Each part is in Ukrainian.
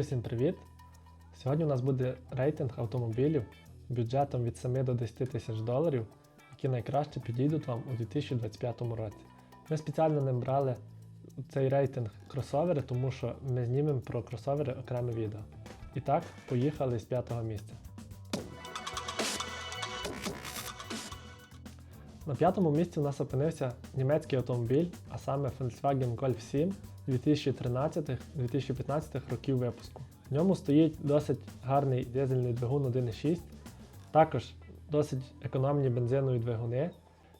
Всім привіт! Сьогодні у нас буде рейтинг автомобілів бюджетом від 7 до 10 тисяч доларів, які найкраще підійдуть вам у 2025 році. Ми спеціально не брали цей рейтинг кросовери, тому що ми знімемо про кросовери окреме відео. І так, поїхали з п'ятого місця. На п'ятому місці у нас опинився німецький автомобіль, а саме Volkswagen Golf 7 2013-2015 років випуску. В ньому стоїть досить гарний дизельний двигун 1.6, також досить економні бензинові двигуни.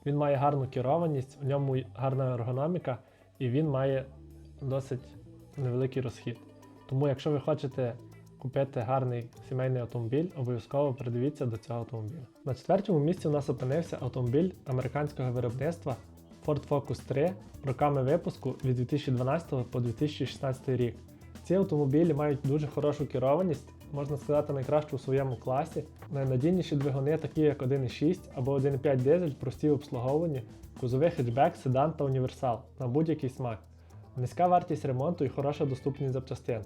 Він має гарну керованість, в ньому гарна ергономіка і він має досить невеликий розхід. Тому, якщо ви хочете купити гарний сімейний автомобіль, обов'язково придивіться до цього автомобіля. На четвертому місці у нас опинився автомобіль американського виробництва Ford Focus 3 роками випуску від 2012 по 2016 рік. Ці автомобілі мають дуже хорошу керованість, можна сказати, найкращу у своєму класі. Найнадійніші двигуни, такі як 1.6 або 1.5 дизель, прості в обслуговуванні, кузовий хетчбек, седан та універсал на будь-який смак. Низька вартість ремонту і хороша доступність запчастин.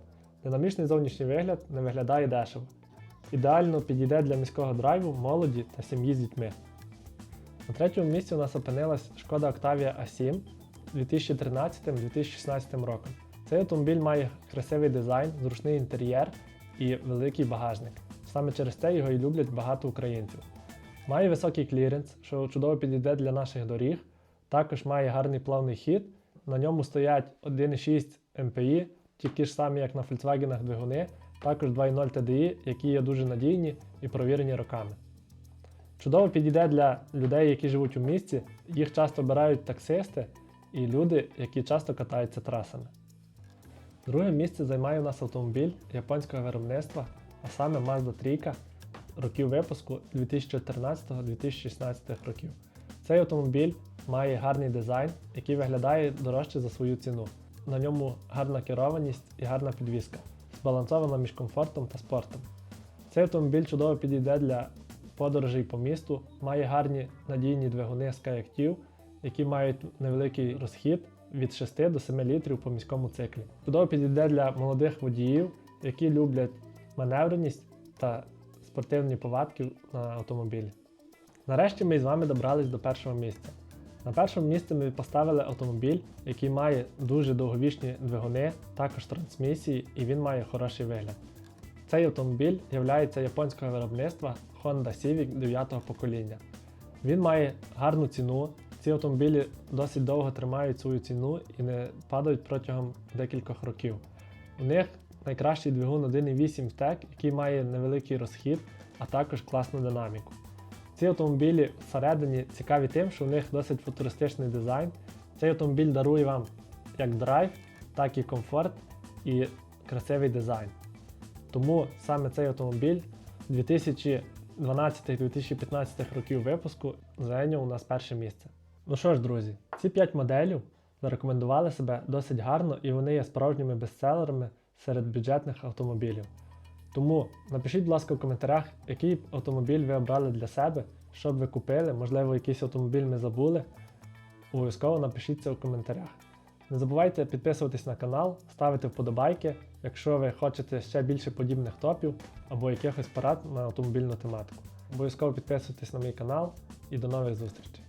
Динамічний зовнішній вигляд не виглядає дешево. Ідеально підійде для міського драйву, молоді та сім'ї з дітьми. На третьому місці у нас опинилась шкода Octavia A7 2013-2016 роком. Цей автомобіль має красивий дизайн, зручний інтер'єр і великий багажник. Саме через це його і люблять багато українців. Має високий кліренс, що чудово підійде для наших доріг. Також має гарний плавний хід. На ньому стоять 1,6 MPI, ті ж самі, як на Volkswagen двигуни, також 2.0 TDI, які є дуже надійні і провірені роками. Чудово підійде для людей, які живуть у місті, їх часто обирають таксисти і люди, які часто катаються трасами. Друге місце займає у нас автомобіль японського виробництва, а саме Mazda 3 років випуску 2014-2016 років. Цей автомобіль має гарний дизайн, який виглядає дорожче за свою ціну. На ньому гарна керованість і гарна підвізка, збалансована між комфортом та спортом. Цей автомобіль чудово підійде для подорожей по місту, має гарні надійні двигуни Skyactiv, які мають невеликий розхід від 6 до 7 літрів по міському циклі. Чудово підійде для молодих водіїв, які люблять маневреність та спортивні повадки на автомобілі. Нарешті ми з вами добрались до першого місця. На першому місці ми поставили автомобіль, який має дуже довговічні двигуни, також трансмісії, і він має хороший вигляд. Цей автомобіль є японського виробництва Honda Civic 9 покоління. Він має гарну ціну. Ці автомобілі досить довго тримають свою ціну і не падають протягом декількох років. У них найкращий двигун 1.8 TEC, який має невеликий розхід, а також класну динаміку. Ці автомобілі всередині цікаві тим, що у них досить футуристичний дизайн. Цей автомобіль дарує вам як драйв, так і комфорт і красивий дизайн. Тому саме цей автомобіль 2012-2015 років випуску зайняв у нас перше місце. Ну що ж, друзі, ці 5 моделів зарекомендували себе досить гарно і вони є справжніми бестселерами серед бюджетних автомобілів. Тому напишіть, будь ласка, в коментарях, який автомобіль ви обрали для себе, що б ви купили, можливо, якийсь автомобіль ми забули. Обов'язково напишіть це в коментарях. Не забувайте підписуватись на канал, ставити вподобайки, якщо ви хочете ще більше подібних топів або якихось порад на автомобільну тематику. Обов'язково підписуйтесь на мій канал і до нових зустрічей!